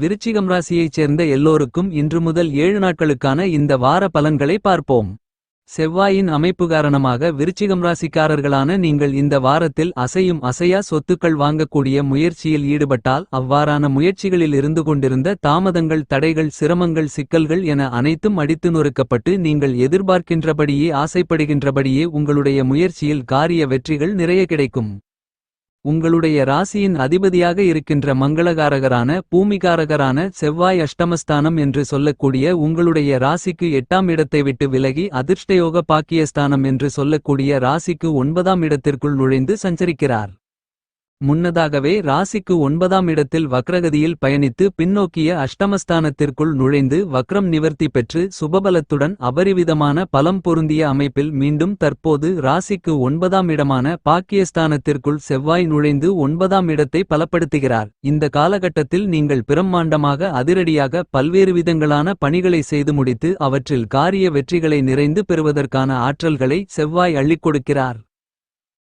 விருச்சிகம் ராசியைச் சேர்ந்த எல்லோருக்கும் இன்று முதல் ஏழு நாட்களுக்கான இந்த வார பலன்களை பார்ப்போம். செவ்வாயின் அமைப்பு காரணமாக விருச்சிகம் ராசிக்காரர்களான நீங்கள் இந்த வாரத்தில் அசையும் அசையா சொத்துக்கள் வாங்கக்கூடிய முயற்சியில் ஈடுபட்டால் அவ்வாறான முயற்சிகளில் இருந்து கொண்டிருந்த தாமதங்கள் தடைகள் சிரமங்கள் சிக்கல்கள் என அனைத்தும் அடித்து நொறுக்கப்பட்டு நீங்கள் எதிர்பார்க்கின்றபடியே ஆசைப்படுகின்றபடியே உங்களுடைய முயற்சியில் காரிய வெற்றிகள் நிறைய கிடைக்கும். உங்களுடைய ராசியின் அதிபதியாக இருக்கின்ற மங்களகாரகரான பூமிகாரகரான செவ்வாய் அஷ்டமஸ்தானம் என்று சொல்லக்கூடிய உங்களுடைய ராசிக்கு எட்டாம் இடத்தை விட்டு விலகி அதிர்ஷ்டயோக பாக்கியஸ்தானம் என்று சொல்லக்கூடிய ராசிக்கு ஒன்பதாம் இடத்திற்குள் நுழைந்து சஞ்சரிக்கிறார். முன்னதாகவே ராசிக்கு ஒன்பதாம் இடத்தில் வக்ரகதியில் பயணித்து பின்னோக்கிய அஷ்டமஸ்தானத்திற்குள் நுழைந்து வக்ரம் நிவர்த்தி பெற்று சுபபலத்துடன் அபரிவிதமான பலம் பொருந்திய அமைப்பில் மீண்டும் தற்போது ராசிக்கு ஒன்பதாம் இடமான பாக்கியஸ்தானத்திற்குள் செவ்வாய் நுழைந்து ஒன்பதாம் இடத்தை பலப்படுத்துகிறார். இந்த காலகட்டத்தில் நீங்கள் பிரம்மாண்டமாக அதிரடியாக பல்வேறு விதங்களான பணிகளை செய்து முடித்து அவற்றில் காரிய வெற்றிகளை நிறைந்து பெறுவதற்கான ஆற்றல்களை செவ்வாய் அள்ளிக் கொடுக்கிறார்.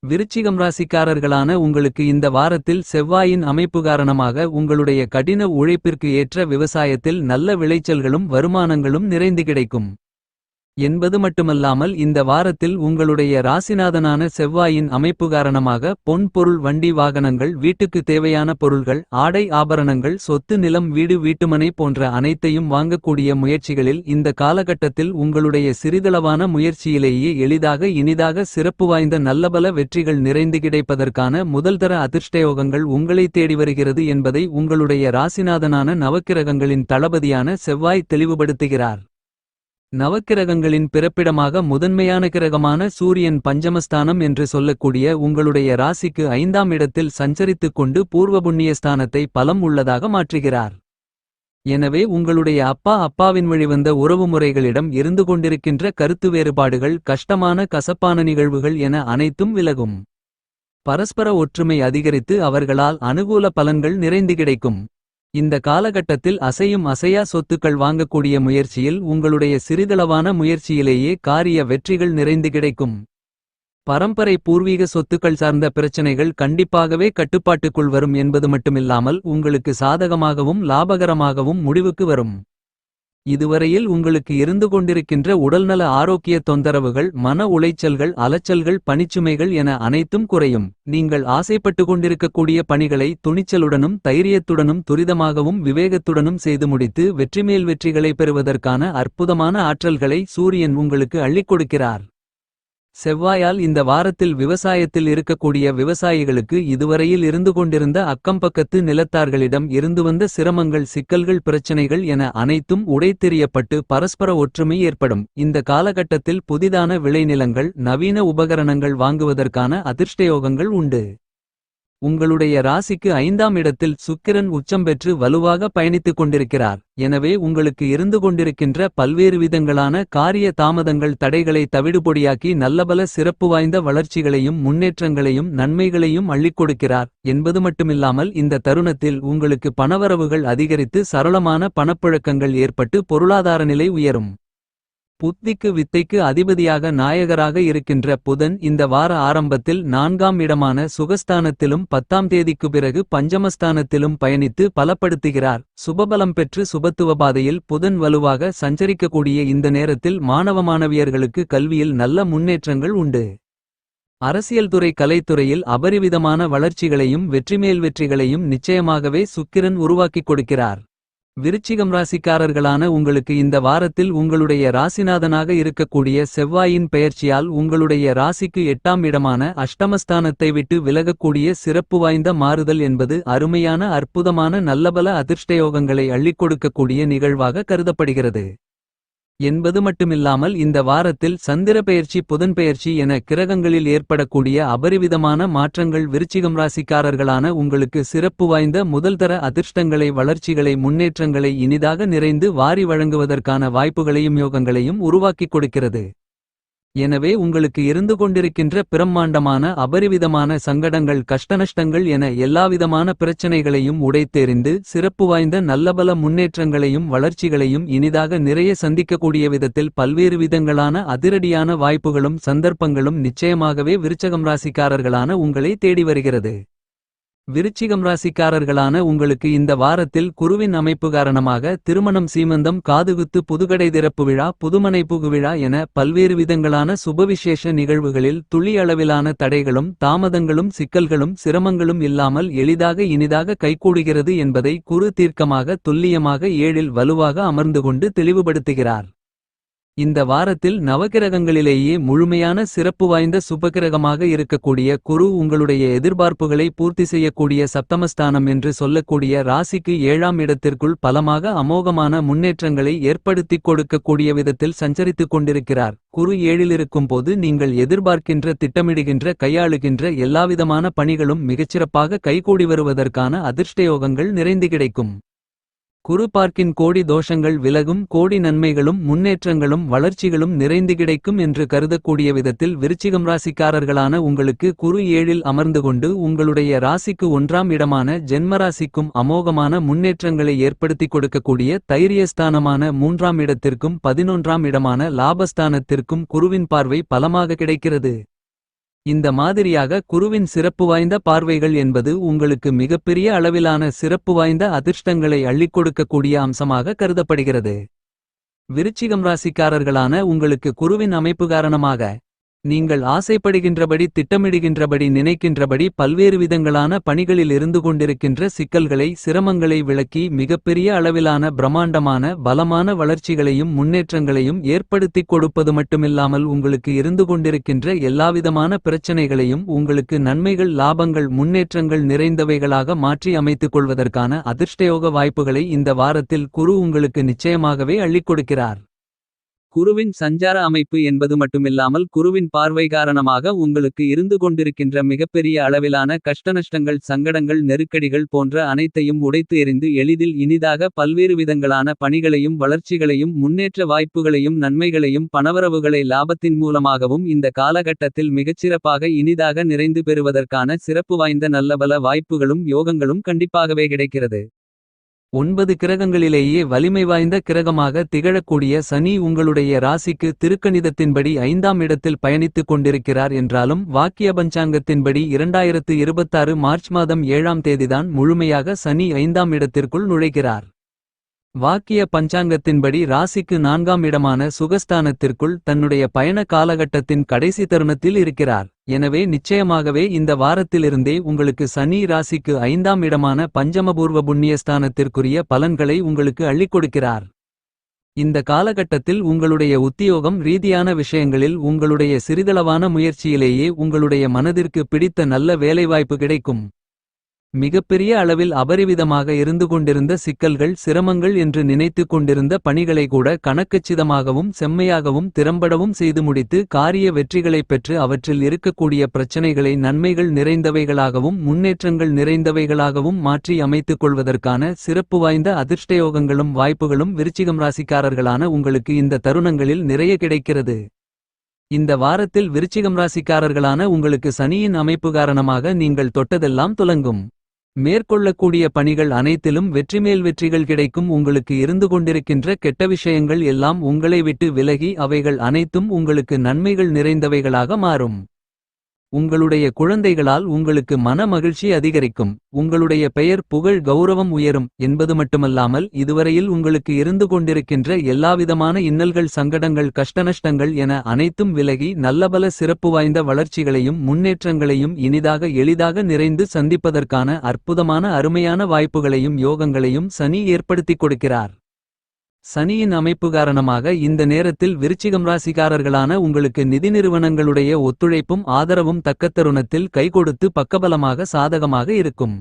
விருச்சிகம் ராசிக்காரர்களான உங்களுக்கு இந்த வாரத்தில் செவ்வாயின் அமைப்பு காரணமாக உங்களுடைய கடின உழைப்பிற்கு ஏற்ற விவசாயத்தில் நல்ல விளைச்சல்களும் வருமானங்களும் நிறைந்து கிடைக்கும். என்பது மட்டுமல்லாமல் இந்த வாரத்தில் உங்களுடைய ராசிநாதனான செவ்வாயின் அமைப்பு காரணமாக பொன் பொருள் வண்டி வாகனங்கள் வீட்டுக்கு தேவையான பொருள்கள் ஆடை ஆபரணங்கள் சொத்து நிலம் வீடு வீட்டுமனை போன்ற அனைத்தையும் வாங்கக்கூடிய முயற்சிகளில் இந்த காலகட்டத்தில் உங்களுடைய சிறிதளவான முயற்சியிலேயே எளிதாக இனிதாக சிறப்பு வாய்ந்த நல்லபல வெற்றிகள் நிறைந்து கிடைப்பதற்கான முதல்தர அதிர்ஷ்டயோகங்கள் உங்களை தேடி வருகிறது என்பதை உங்களுடைய ராசிநாதனான நவக்கிரகங்களின் தளபதியான செவ்வாய் தெளிவுபடுத்துகிறார். நவக்கிரகங்களின் பிறப்பிடமாக முதன்மையான கிரகமான சூரியன் பஞ்சமஸ்தானம் என்று சொல்லக்கூடிய உங்களுடைய ராசிக்கு ஐந்தாம் இடத்தில் சஞ்சரித்துக் கொண்டு பூர்வ புண்ணியஸ்தானத்தை பலம் உள்ளதாக மாற்றுகிறார். எனவே உங்களுடைய அப்பா அப்பாவின் வழிவந்த உறவுமுறைகளிடம் இருந்து கொண்டிருக்கின்ற கருத்து வேறுபாடுகள் கஷ்டமான கசப்பான நிகழ்வுகள் என அனைத்தும் விலகும். பரஸ்பர ஒற்றுமை அதிகரித்து அவர்களால் அனுகூல பலன்கள் நிறைந்து கிடைக்கும். இந்த காலகட்டத்தில் அசையும் அசையா சொத்துக்கள் வாங்கக்கூடிய முயற்சியில் உங்களுடைய சிறிதளவான முயற்சியிலேயே காரிய வெற்றிகள் நிறைந்து கிடைக்கும். பரம்பரை பூர்வீக சொத்துக்கள் சார்ந்த பிரச்சனைகள் கண்டிப்பாகவே கட்டுப்பாட்டுக்குள் வரும் என்பது மட்டுமில்லாமல் உங்களுக்கு சாதகமாகவும் லாபகரமாகவும் முடிவுக்கு வரும். இதுவரையில் உங்களுக்கு இருந்து கொண்டிருக்கின்ற உடல்நல ஆரோக்கிய தொந்தரவுகள் மன உளைச்சல்கள் அலைச்சல்கள் பணிச்சுமைகள் என அனைத்தும் குறையும். நீங்கள் ஆசைப்பட்டு கொண்டிருக்கக்கூடிய பணிகளை துணிச்சலுடனும் தைரியத்துடனும் துரிதமாகவும் விவேகத்துடனும் செய்து முடித்து வெற்றிமேல் வெற்றிகளை பெறுவதற்கான அற்புதமான ஆற்றல்களை சூரியன் உங்களுக்கு அள்ளிக் கொடுக்கிறார். செவ்வாயால் இந்த வாரத்தில் விவசாயத்தில் இருக்கக்கூடிய விவசாயிகளுக்கு இதுவரையில் இருந்து கொண்டிருந்த அக்கம்பக்கத்து நிலத்தார்களிடம் இருந்து வந்த சிரமங்கள் சிக்கல்கள் பிரச்சனைகள் என அனைத்தும் உடைத்தெறியப்பட்டு பரஸ்பர ஒற்றுமை ஏற்படும். இந்த காலகட்டத்தில் புதிதான விளைநிலங்கள் நவீன உபகரணங்கள் வாங்குவதற்கான அதிர்ஷ்டயோகங்கள் உண்டு. உங்களுடைய ராசிக்கு ஐந்தாம் இடத்தில் சுக்கிரன் உச்சம் பெற்று வலுவாக பயணித்துக் கொண்டிருக்கிறார். எனவே உங்களுக்கு இருந்து கொண்டிருக்கின்ற பல்வேறு விதங்களான காரிய தாமதங்கள் தடைகளை தவிடுபொடியாக்கி நல்லபல சிறப்பு வாய்ந்த வளர்ச்சிகளையும் முன்னேற்றங்களையும் நன்மைகளையும் அள்ளிக் கொடுக்கிறார். என்பது மட்டுமில்லாமல் இந்த தருணத்தில் உங்களுக்கு பணவரவுகள் அதிகரித்து சரளமான பணப்புழக்கங்கள் ஏற்பட்டு பொருளாதார நிலை உயரும். புத்திக்கு வித்தைக்கு அதிபதியாக நாயகராக இருக்கின்ற புதன் இந்த வார ஆரம்பத்தில் நான்காம் இடமான சுகஸ்தானத்திலும் பத்தாம் தேதிக்கு பிறகு பஞ்சமஸ்தானத்திலும் பயணித்து பலப்படுத்துகிறார். சுபபலம் பெற்று சுபத்துவ பாதையில் புதன் வலுவாக சஞ்சரிக்கக்கூடிய இந்த நேரத்தில் மாணவ மாணவியர்களுக்கு கல்வியில் நல்ல முன்னேற்றங்கள் உண்டு. அரசியல் துறை கலைத்துறையில் அபரிவிதமான வளர்ச்சிகளையும் வெற்றிமேல் வெற்றிகளையும் நிச்சயமாகவே சுக்கிரன் உருவாக்கிக் கொடுக்கிறார். விருச்சிகம் ராசிக்காரர்களான உங்களுக்கு இந்த வாரத்தில் உங்களுடைய ராசிநாதனாக இருக்கக்கூடிய செவ்வாயின் பெயர்ச்சியால் உங்களுடைய ராசிக்கு எட்டாம் இடமான அஷ்டமஸ்தானத்தை விட்டு விலகக்கூடிய சிறப்பு வாய்ந்த மாறுதல் என்பது அருமையான அற்புதமான நல்லபல அதிர்ஷ்டயோகங்களை அள்ளிக் கொடுக்கக்கூடிய நிகழ்வாக கருதப்படுகிறது. என்பது மட்டுமில்லாமல் இந்த வாரத்தில் சந்திர பெயர்ச்சி புதன் பெயர்ச்சி என கிரகங்களில் ஏற்படக்கூடிய அபரிவிதமான மாற்றங்கள் விருச்சிகம் ராசிக்காரர்களான உங்களுக்கு சிறப்பு வாய்ந்த முதல்தர அதிர்ஷ்டங்களை வளர்ச்சிகளை முன்னேற்றங்களை இனிதாக நிறைந்து வாரி வழங்குவதற்கான வாய்ப்புகளையும் யோகங்களையும் உருவாக்கிக் கொடுக்கிறது. எனவே உங்களுக்கு இருந்து கொண்டிருக்கின்ற பிரம்மாண்டமான அபரிவிதமான சங்கடங்கள் கஷ்டநஷ்டங்கள் என எல்லாவிதமான பிரச்சனைகளையும் உடைத்தெறிந்து சிறப்பு வாய்ந்த நல்லபல முன்னேற்றங்களையும் வளர்ச்சிகளையும் இனிதாக நிறைய சந்திக்கக்கூடிய விதத்தில் பல்வேறு விதங்களான அதிரடியான வாய்ப்புகளும் சந்தர்ப்பங்களும் நிச்சயமாகவே விருச்சகம் ராசிக்காரர்களான உங்களை தேடி வருகிறது. விருச்சிகம் ராசிக்காரர்களான உங்களுக்கு இந்த வாரத்தில் குருவின் அமைப்பு காரணமாக திருமணம் சீமந்தம் காதுகுத்து புதுகடை திறப்பு விழா புதுமனை புகுவிழா என பல்வேறு விதங்களான சுபவிசேஷ நிகழ்வுகளில் துளி அளவிலான தடைகளும் தாமதங்களும் சிக்கல்களும் சிரமங்களும் இல்லாமல் எளிதாக இனிதாக கைகூடுகிறது என்பதை குரு தீர்க்கமாக துல்லியமாக ஏழில் வலுவாக அமர்ந்து கொண்டு தெளிவுபடுத்துகிறார். இந்த வாரத்தில் நவகிரகங்களிலேயே முழுமையான சிறப்பு வாய்ந்த சுபகிரகமாக இருக்கக்கூடிய குரு உங்களுடைய எதிர்பார்ப்புகளை பூர்த்தி செய்யக்கூடிய சப்தமஸ்தானம் என்று சொல்லக்கூடிய ராசிக்கு ஏழாம் இடத்திற்குள் பலமாக அமோகமான முன்னேற்றங்களை ஏற்படுத்திக் கொடுக்கக்கூடிய விதத்தில் சஞ்சரித்துக் கொண்டிருக்கிறார். குரு ஏழிலிருக்கும் போது நீங்கள் எதிர்பார்க்கின்ற திட்டமிடுகின்ற கையாளுகின்ற எல்லாவிதமான பணிகளும் மிகச்சிறப்பாக கைகூடி வருவதற்கான அதிர்ஷ்டயோகங்கள் நிறைந்து கிடைக்கும். குரு பார்க்கின் கோடி தோஷங்கள் விலகும் கோடி நன்மைகளும் முன்னேற்றங்களும் வளர்ச்சிகளும் நிறைந்து கிடைக்கும் என்று கருதக்கூடிய விதத்தில் விருச்சிகம் ராசிக்காரர்களான உங்களுக்கு குரு ஏழில் அமர்ந்து கொண்டு உங்களுடைய ராசிக்கு ஒன்றாம் இடமான ஜென்மராசிக்கும் அமோகமான முன்னேற்றங்களை ஏற்படுத்திக் கொடுக்கக்கூடிய தைரியஸ்தானமான மூன்றாம் இடத்திற்கும் பதினொன்றாம் இடமான லாபஸ்தானத்திற்கும் குருவின் பார்வை பலமாக கிடைக்கிறது. இந்த மாதிரியாக குருவின் சிறப்பு வாய்ந்த பார்வைகள் என்பது உங்களுக்கு மிகப்பெரிய அளவிலான சிறப்பு வாய்ந்த அதிர்ஷ்டங்களை அள்ளிக் கொடுக்கக்கூடிய அம்சமாக கருதப்படுகிறது. விருச்சிகம் ராசிக்காரர்களான உங்களுக்கு குருவின் அமைப்பு காரணமாக நீங்கள் ஆசைப்படுகின்றபடி திட்டமிடுகின்றபடி நினைக்கின்றபடி பல்வேறு விதங்களான பணிகளில் இருந்து கொண்டிருக்கின்ற சிக்கல்களை சிரமங்களை விளக்கி மிகப்பெரிய அளவிலான பிரம்மாண்டமான பலமான வளர்ச்சிகளையும் முன்னேற்றங்களையும் ஏற்படுத்திக் கொடுப்பது மட்டுமில்லாமல் உங்களுக்கு இருந்து கொண்டிருக்கின்ற எல்லாவிதமான பிரச்சனைகளையும் உங்களுக்கு நன்மைகள் லாபங்கள் முன்னேற்றங்கள் நிறைந்தவைகளாக மாற்றி அமைத்துக் கொள்வதற்கான அதிர்ஷ்டயோக வாய்ப்புகளை இந்த வாரத்தில் குரு உங்களுக்கு நிச்சயமாகவே அள்ளிக் கொடுக்கிறார். குருவின் சஞ்சார அமைப்பு என்பது மட்டுமில்லாமல் குருவின் பார்வை காரணமாக உங்களுக்கு இருந்து கொண்டிருக்கின்ற மிகப்பெரிய அளவிலான கஷ்டநஷ்டங்கள் சங்கடங்கள் நெருக்கடிகள் போன்ற அனைத்தையும் உடைத்து எறிந்து எளிதில் இனிதாக பல்வேறு விதங்களான பணிகளையும் வளர்ச்சிகளையும் முன்னேற்ற வாய்ப்புகளையும் நன்மைகளையும் பணவரவுகளை லாபத்தின் மூலமாகவும் இந்த காலகட்டத்தில் மிகச்சிறப்பாக இனிதாக நிறைந்து பெறுவதற்கான சிறப்பு வாய்ந்த நல்லபல வாய்ப்புகளும் யோகங்களும் கண்டிப்பாகவே கிடைக்கிறது. ஒன்பது கிரகங்களிலேயே வலிமை வாய்ந்த கிரகமாக திகழக்கூடிய சனி உங்களுடைய ராசிக்கு திருக்கணிதத்தின்படி ஐந்தாம் இடத்தில் பயணித்துக் கொண்டிருக்கிறார் என்றாலும் வாக்கிய பஞ்சாங்கத்தின்படி இரண்டாயிரத்து இருபத்தாறு மார்ச் மாதம் ஏழாம் தேதிதான் முழுமையாக சனி ஐந்தாம் இடத்திற்குள் நுழைகிறார். வாக்கிய பஞ்சாங்கத்தின்படி ராசிக்கு நான்காம் இடமான சுகஸ்தானத்திற்குள் தன்னுடைய பயண காலகட்டத்தின் கடைசி தருணத்தில் இருக்கிறார். எனவே நிச்சயமாகவே இந்த வாரத்திலிருந்தே உங்களுக்கு சனி ராசிக்கு ஐந்தாம் இடமான பஞ்சமபூர்வ புண்ணியஸ்தானத்திற்குரிய பலன்களை உங்களுக்கு அள்ளிக் கொடுக்கிறார். இந்த காலகட்டத்தில் உங்களுடைய உத்தியோகம் ரீதியான விஷயங்களில் உங்களுடைய சிறிதளவான முயற்சியிலேயே உங்களுடைய மனதிற்கு பிடித்த நல்ல வேலைவாய்ப்பு கிடைக்கும். மிகப்பெரிய அளவில் அபரிவிதமாக இருந்து கொண்டிருந்த சிக்கல்கள் சிரமங்கள் என்று நினைத்து கொண்டிருந்த பணிகளை கூட கணக்கச்சிதமாகவும் செம்மையாகவும் திறம்படவும் செய்து முடித்து காரிய வெற்றிகளைப் பெற்று அவற்றில் இருக்கக்கூடிய பிரச்சனைகளை நன்மைகள் நிறைந்தவைகளாகவும் முன்னேற்றங்கள் நிறைந்தவைகளாகவும் மாற்றி அமைத்துக் கொள்வதற்கான சிறப்பு வாய்ந்த அதிர்ஷ்டயோகங்களும் வாய்ப்புகளும் விருச்சிகம் ராசிக்காரர்களான உங்களுக்கு இந்த தருணங்களில் நிறைய கிடைக்கிறது. இந்த வாரத்தில் விருச்சிகம் ராசிக்காரர்களான உங்களுக்கு சனியின் அமைப்பு காரணமாக நீங்கள் தொட்டதெல்லாம் துலங்கும். மேற்கொள்ளக்கூடிய பணிகள் அனைத்திலும் வெற்றிமேல் வெற்றிகள் கிடைக்கும் உங்களுக்கு இருந்து கொண்டிருக்கின்ற கெட்ட விஷயங்கள் எல்லாம் உங்களை விட்டு விலகி அவைகள் அனைத்தும் உங்களுக்கு நன்மைகள் நிறைந்தவைகளாக மாறும். உங்களுடைய குழந்தைகளால் உங்களுக்கு மன மகிழ்ச்சி அதிகரிக்கும். உங்களுடைய பெயர் புகழ் கௌரவம் உயரும் என்பது மட்டுமல்லாமல் இதுவரையில் உங்களுக்கு இருந்து கொண்டிருக்கின்ற எல்லாவிதமான இன்னல்கள் சங்கடங்கள் கஷ்டநஷ்டங்கள் என அனைத்தும் விலகி நல்லபல சிறப்பு வாய்ந்த வளர்ச்சிகளையும் முன்னேற்றங்களையும் இனிதாக எளிதாக நிறைந்து சந்திப்பதற்கான அற்புதமான அருமையான வாய்ப்புகளையும் யோகங்களையும் சனி ஏற்படுத்திக் கொடுக்கிறார். சனியின் அமைப்பு காரணமாக இந்த நேரத்தில் விருச்சிகம் ராசிக்காரர்களான உங்களுக்கு நிதி நிறுவனங்களுடைய ஒத்துழைப்பும் ஆதரவும் தக்கத்தருணத்தில் கைகொடுத்து பக்கபலமாக சாதகமாக இருக்கும்.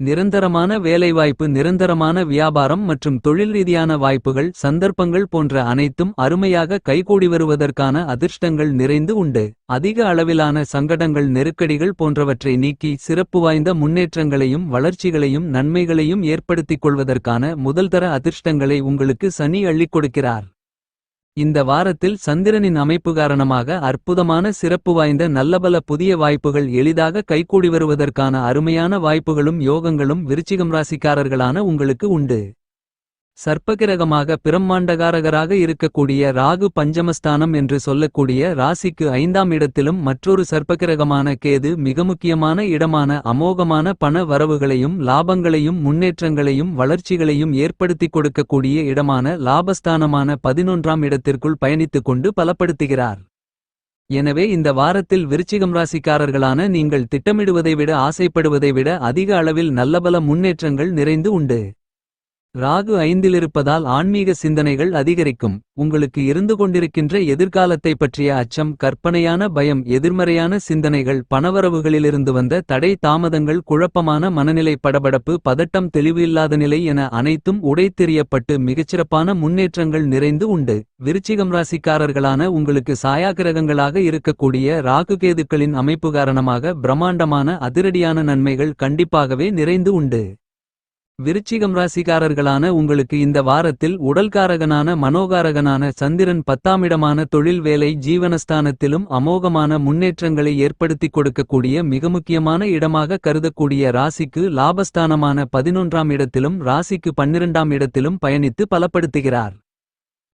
நிரந்தரமான வேலைவாய்ப்பு நிரந்தரமான வியாபாரம் மற்றும் தொழில் ரீதியான வாய்ப்புகள் சந்தர்ப்பங்கள் போன்ற அனைத்தும் அருமையாக கைகூடி வருவதற்கான அதிர்ஷ்டங்கள் நிறைந்து உண்டு. அதிக அளவிலான சங்கடங்கள் நெருக்கடிகள் போன்றவற்றை நீக்கி சிறப்பு வாய்ந்த முன்னேற்றங்களையும் வளர்ச்சிகளையும் நன்மைகளையும் ஏற்படுத்திக் கொள்வதற்கான முதல்தர அதிர்ஷ்டங்களை உங்களுக்கு சனி அள்ளிக் கொடுக்கிறார். இந்த வாரத்தில் சந்திரனின் அமைப்பு காரணமாக அற்புதமான சிறப்பு வாய்ந்த நல்லபல புதிய வாய்ப்புகள் எளிதாக கைகூடி வருவதற்கான அருமையான வாய்ப்புகளும் யோகங்களும் விருச்சிகம் ராசிக்காரர்களான உங்களுக்கு உண்டு. சர்ப்பகிரகமாக பிரம்மாண்டகாரகராக இருக்கக்கூடிய ராகு பஞ்சமஸ்தானம் என்று சொல்லக்கூடிய ராசிக்கு ஐந்தாம் இடத்திலும் மற்றொரு சர்ப்பகிரகமான கேது மிக முக்கியமான இடமான அமோகமான பண வரவுகளையும் லாபங்களையும் முன்னேற்றங்களையும் வளர்ச்சிகளையும் ஏற்படுத்திக் கொடுக்கக்கூடிய இடமான லாபஸ்தானமான பதினொன்றாம் இடத்திற்குள் பயணித்துக் கொண்டு பலப்படுத்துகிறார். எனவே இந்த வாரத்தில் விருச்சிகம் ராசிக்காரர்களான நீங்கள் திட்டமிடுவதை விட ஆசைப்படுவதை விட அதிக அளவில் நல்லபல முன்னேற்றங்கள் நிறைந்து உண்டு. ராகு ஐந்திலிருப்பதால் ஆன்மீக சிந்தனைகள் அதிகரிக்கும். உங்களுக்கு இருந்து கொண்டிருக்கின்ற எதிர்காலத்தை பற்றிய அச்சம் கற்பனையான பயம் எதிர்மறையான சிந்தனைகள் பணவரவுகளிலிருந்து வந்த தடை தாமதங்கள் குழப்பமான மனநிலை படபடப்பு பதட்டம் தெளிவு இல்லாத நிலை என அனைத்தும் உடைத்தெறியப்பட்டு மிகச்சிறப்பான முன்னேற்றங்கள் நிறைந்து உண்டு. விருச்சிகம் ராசிக்காரர்களான உங்களுக்கு சாயாகிரகங்களாக இருக்கக்கூடிய ராகுகேதுக்களின் அமைப்பு காரணமாக பிரம்மாண்டமான அதிரடியான நன்மைகள் கண்டிப்பாகவே நிறைந்து உண்டு. விருச்சிகம் ராசிக்காரர்களான உங்களுக்கு இந்த வாரத்தில் உடல்காரகனான மனோகாரகனான சந்திரன் பத்தாமிடமான தொழில் வேலை ஜீவனஸ்தானத்திலும் அமோகமான முன்னேற்றங்களை ஏற்படுத்திக் கொடுக்கக்கூடிய மிக முக்கியமான இடமாக கருதக்கூடிய ராசிக்கு லாபஸ்தானமான பதினொன்றாம் இடத்திலும் ராசிக்கு பன்னிரண்டாம் இடத்திலும் பயணித்து பலப்படுத்துகிறார்.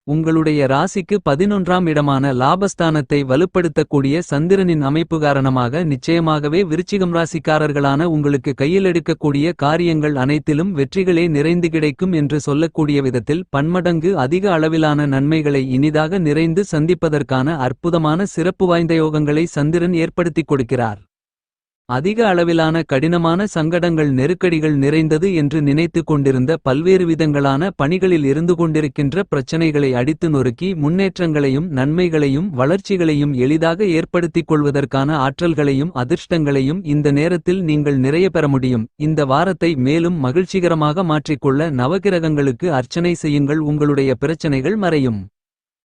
உங்களுடைய ராசிக்கு பதினொன்றாம் இடமான லாபஸ்தானத்தை வலுப்படுத்தக்கூடிய சந்திரனின் அமைப்பு காரணமாக நிச்சயமாகவே விருச்சிகம் ராசிக்காரர்களான உங்களுக்கு கையில் எடுக்கக்கூடிய காரியங்கள் அனைத்திலும் வெற்றிகளே நிறைந்து கிடைக்கும் என்று சொல்லக்கூடிய விதத்தில் பன்மடங்கு அதிக அளவிலான நன்மைகளை இனிதாக நிறைந்து சந்திப்பதற்கான அற்புதமான சிறப்பு வாய்ந்த யோகங்களை சந்திரன் ஏற்படுத்திக் கொடுக்கிறார். அதிக அளவிலான கடினமான சங்கடங்கள் நெருக்கடிகள் நிறைந்தது என்று நினைத்து கொண்டிருந்த பல்வேறு விதங்களான பணிகளில் இருந்து கொண்டிருக்கின்ற பிரச்சனைகளை அடித்து நொறுக்கி முன்னேற்றங்களையும் நன்மைகளையும் வளர்ச்சிகளையும் எளிதாக ஏற்படுத்திக் கொள்வதற்கான ஆற்றல்களையும் அதிர்ஷ்டங்களையும் இந்த நேரத்தில் நீங்கள் நிறைய பெற முடியும். இந்த வாரத்தை மேலும் மகிழ்ச்சிகரமாக மாற்றிக்கொள்ள நவகிரகங்களுக்கு அர்ச்சனை செய்யுங்கள். உங்களுடைய பிரச்சனைகள் மறையும்.